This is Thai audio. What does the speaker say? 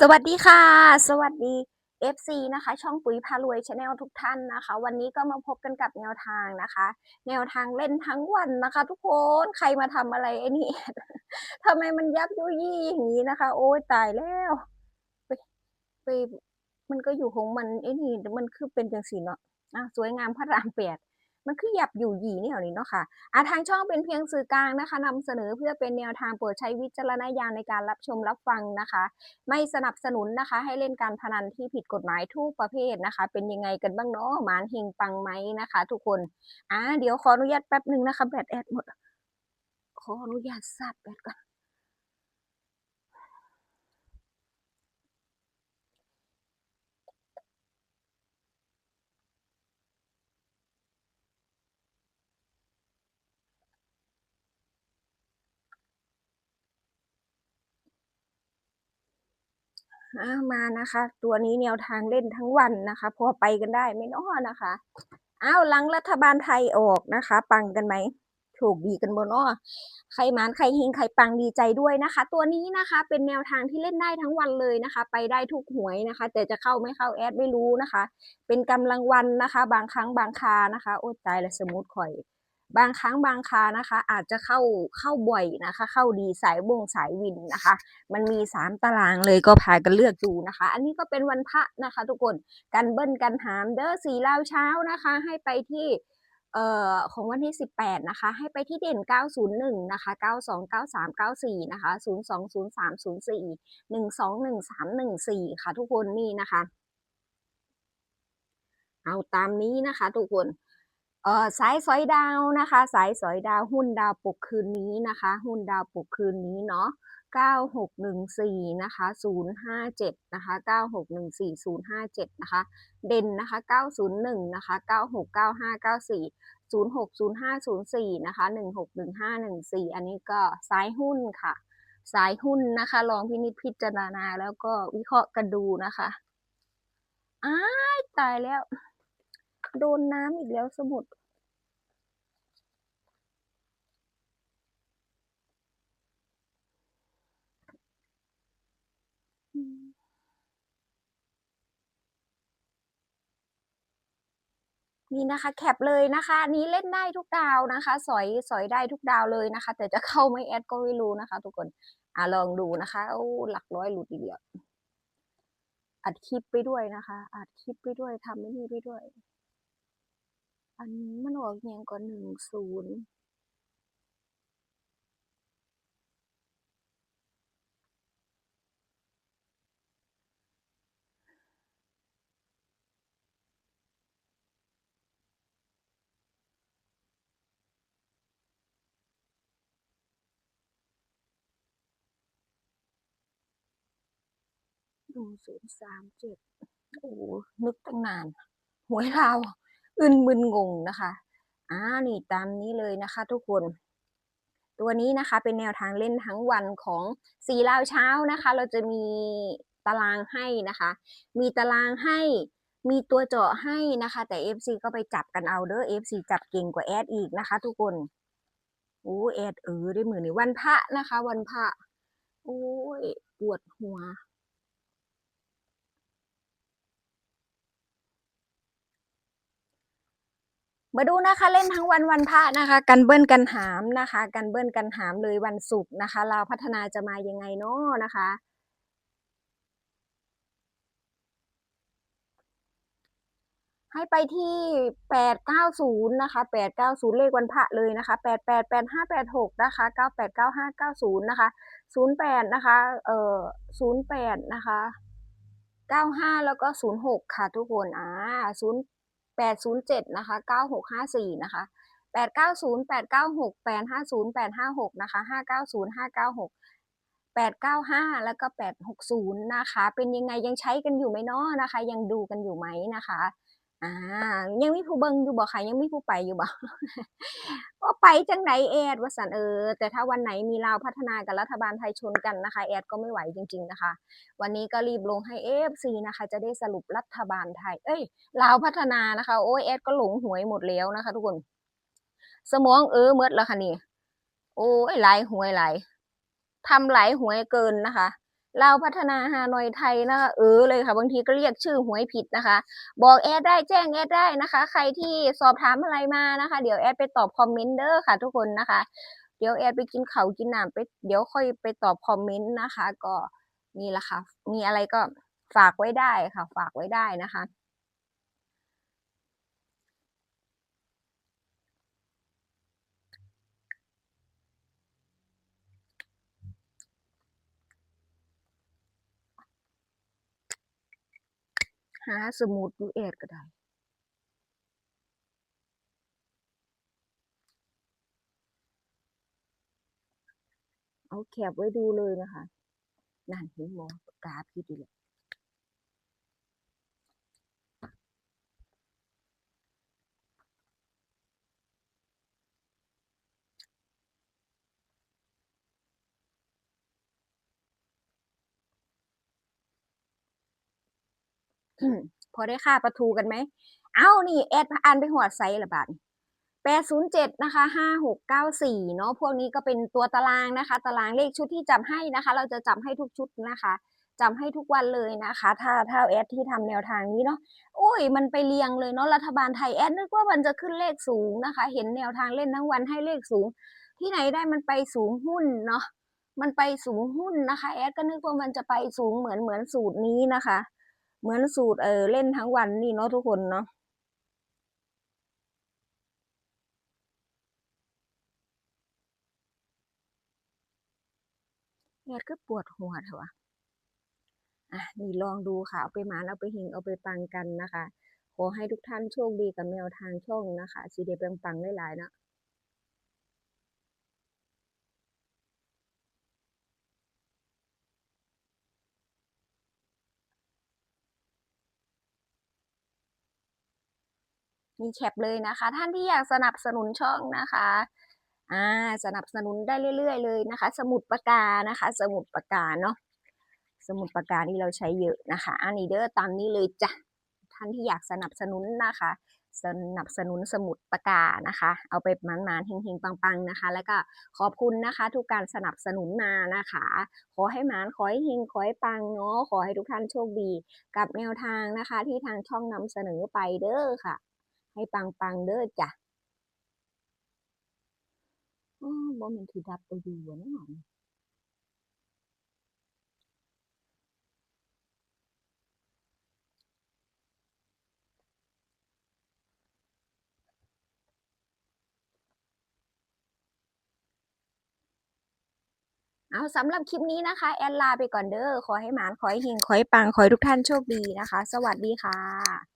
สวัสดีค่ะ สวัสดี FC นะคะ ช่องปุ๋ยพารวยชาแนลทุกท่านนะคะ วันนี้ก็มาพบกันกับแนวทางนะคะ แนวทางเล่นทั้งวันนะคะ ทุกคนใครมาทำอะไรไอ้นี่ ทำไมมันยับยุยี่อย่างนี้นะคะ โอ้ยตายแล้วไปไปมันก็อยู่ของมันไอ้นี่มันคือเป็นจังสีเนาะอะสวยงามพระรามแปด มันคือหยับอยู่หยีนี่เหรอนี่เนาะค่ะอาทางช่องเป็นเพียงสื่อกลางนะคะนำเสนอเพื่อเป็นแนวทางโปรดใช้วิจารณญาณในการรับชมรับฟังนะคะ ไม่สนับสนุนนะคะ ให้เล่นการพนันที่ผิดกฎหมายทุกประเภทนะคะ เป็นยังไงกันบ้างเนาะหมานเฮงปังไหมนะคะ ทุกคนอ่าเดี๋ยวขออนุญาตแป๊บหนึ่งนะคะแบตแอดหมดขออนุญาตสับแบตก่อน มานะคะ ตัวนี้แนวทางเล่นทั้งวันนะคะ พอไปกันได้ไม่น้อนะคะอ้าวหลังรัฐบาลไทยออกนะคะ ปังกันไหมถูกดีกันบนอ้อใครมานใครเฮงใครปังดีใจด้วยนะคะ ตัวนี้นะคะเป็นแนวทางที่เล่นได้ทั้งวันเลยนะคะ ไปได้ทุกหวยนะคะ แต่จะเข้าไม่เข้าแอดไม่รู้นะคะ เป็นกำลังวันนะคะ บางครั้งบางคานะคะ โอ้ตายละสมุดข่อย บางครั้งบางคานะคะ อาจจะเข้าเข้าบ่อยนะคะ เข้าดีสายบงสายวินนะคะ มันมีสามตารางเลยก็พากันเลือกดูนะคะ อันนี้ก็เป็นวันพระนะคะ ทุกคนกันเบิ้ลกันหามเด้อสีลาวเช้านะคะ ให้ไปที่เอ่อของวันที่ 18 นะคะ ให้ไปที่เด่น 901 นะคะ 92 93 94 นะคะ 02 03 04 12 13 14 ค่ะทุกคนนี่นะคะ เอาตามนี้นะคะทุกคน สายสอยดาวนะคะ สายสอยดาวหุ้นดาวปกคืนนี้นะคะ หุ้นดาวปกคืนนี้เนาะ9614นะคะ057นะคะ9614 057นะคะ เด่นนะคะ 901นะคะ969594 060504นะคะ161514 อันนี้ก็สายหุ้นค่ะ สายหุ้นนะคะ ลองพินิจพิจารณาแล้วก็วิเคราะห์กันดูนะคะอ้ายตายแล้ว โดนน้ำอีกแล้วสมุดนี่นะคะแคปเลยนะคะนี้เล่นได้ทุกดาวนะคะ สอยสอยได้ทุกดาวเลยนะคะ แต่จะเข้าไม่แอดก็ไม่รู้นะคะ ทุกคนอะลองดูนะคะโอ้หลักร้อยหลุดอีกแล้วอัดคลิปไปด้วยนะคะอัดคลิปไปด้วยทำไม่นี่ไปด้วย อันนี้มันออกเงียงก่อนหนึ่งศูนย์หนึ่งศูนย์สามเจ็ดโอ้นึกตั้งนานหวยเราว อึนมึนงงนะคะอ่านี่ตามนี้เลยนะคะ ทุกคน ตัวนี้นะคะเป็นแนวทางเล่นทั้งวันของสีลาวเช้านะคะ เราจะมีตารางให้นะคะ มีตารางให้มีตัวเจาะให้นะคะ แต่ FC ก็ไปจับกันเอาเด้อ FC จับเก่งกว่าแอดอีกนะคะ ทุกคนโอ้แอดเออได้มือนี่วันพระนะคะ วันพระโอ้ยปวดหัว มาดูนะคะเล่นทั้งวันวันพระนะคะ กันเบิ้ลกันหามนะคะ กันเบิ้ลกันหามเลยวันศุกร์นะคะ เราพัฒนาจะมายังไงเนาะนะคะ ให้ไปที่แปดเก้าศูนย์นะคะแปดเก้าศูนย์เลขวันพระเลยนะคะแปดแปดแปดห้าแปดหกนะคะเก้าแปดเก้าห้าเก้าศูนย์นะคะศูนย์แปดนะคะเอ่อศูนย์แปดนะคะเก้าห้าแล้วก็ศูนย์หกค่ะทุกคนอ่าศูนย์ แปดศูนย์เจ็ดนะคะเก้าหกห้าสี่นะคะแปดเก้าศูนย์แปดเก้าหกแปดห้าศูนย์แปดห้าหกนะคะห้าเก้าศูนย์ห้าเก้าหกแปดเก้าห้าแล้วก็แปดหกศูนย์นะคะ เป็นยังไงยังใช้กันอยู่ไหมเนาะนะคะ ยังดูกันอยู่ไหมนะคะ อ่ายังมีผู้เบิงอยู่บ่ค่ะยังมีผู้ไปอยู่บ่ก็ไปจังไหนแอดว่าสันเออ แต่ถ้าวันไหนมีลาวพัฒนากับรัฐบาลไทยชนกันนะคะ แอดก็ไม่ไหวจริง ๆนะคะ วันนี้ก็รีบลงให้เอฟซีนะคะ จะได้สรุปรัฐบาลไทย เอ้ยลาวพัฒนานะคะ โอ้ยแอดก็หลงหวยหมดแล้วนะคะ ทุกคน สมองเออเมดแล้วค่ะนี่ โอ้ยหลายหวยหลายทำหลายหวยเกินนะคะ ลาวพัฒนาฮานอยไทยนะคะเออเลยค่ะ บางทีก็เรียกชื่อหวยผิดนะคะ บอกแอดได้แจ้งแอดได้นะคะ ใครที่สอบถามอะไรมานะคะ เดี๋ยวแอดไปตอบคอมเมนต์เด้อค่ะ ทุกคนนะคะ เดี๋ยวแอดไปกินเขากินน้ำไปเดี๋ยวค่อยไปตอบคอมเมนต์นะคะ ก็นี่แหละค่ะ มีอะไรก็ฝากไว้ได้ค่ะ ฝากไว้ได้นะคะ หาสมุดดูแอดก็ได้เอาแคบไว้ดูเลยนะคะ นั่นเห็นมอกราฟพี่ดีเลย พอได้ค่าประทูกันไหม เอ้า นี่แอดอ่านไปหัวไซส์ละบาทแปดศูนย์เจ็ดนะคะห้าหกเก้าสี่เนาะ พวกนี้ก็เป็นตัวตารางนะคะ ตารางเลขชุดที่จำให้นะคะ เราจะจำให้ทุกชุดนะคะจำให้ทุกวันเลยนะคะ ถ้าถ้าแอดที่ทำแนวทางนี้เนาะโอ้ย มันไปเรียงเลยเนาะรัฐบาลไทยแอดนึกว่ามันจะขึ้นเลขสูงนะคะ เห็นแนวทางเล่นทั้งวันให้เลขสูง ที่ไหนได้มันไปสูงหุ้นเนาะมันไปสูงหุ้นนะคะ แอดก็นึกว่ามันจะไปสูงเหมือนเหมือนสูตรนี้นะคะ เหมือนสูตรเออเล่นทั้งวันนี่เนาะทุกคนเนาะแอดก็ปวดหัวเถอะวะอะนี่ลองดูค่ะเอาไปหมานเอาไปหิงเอาไปปังกันนะคะ ขอให้ทุกท่านโชคดีกับแนวทางช่องนะคะสีเดปังปังๆหลายๆเนาะ มีแคปเลยนะคะ ท่านที่อยากสนับสนุนช่องนะคะอ่าสนับสนุนได้เรื่อย ๆ เลยนะคะ สมุดปากกานะคะ สมุดปากกาเนาะสมุดปากกานี่เราใช้เยอะนะคะ อันนี้เด้อตามนี้เลยจ้ะท่านที่อยากสนับสนุนนะคะ สนับสนุนสมุดปากกานะคะ เอาไปมานๆเฮงๆปังๆนะคะ แล้วก็ขอบคุณนะคะ ทุกการสนับสนุนมานะคะ ขอให้มานขอให้เฮงขอให้ปังเนาะขอให้ทุกท่านโชคดี กับแนวทางนะคะ ที่ทางช่องนำเสนอไปเด้อค่ะ ให้ปังปังๆเด้อจ้ะอ๋อบ่มันถือดับตัวอยู่อะเนาะเอาสำหรับคลิปนี้นะคะ แอดลาไปก่อนเด้อ ขอให้หมาน ขอให้เฮงขอให้ปัง ขอให้ทุกท่านโชคดีนะคะ สวัสดีค่ะ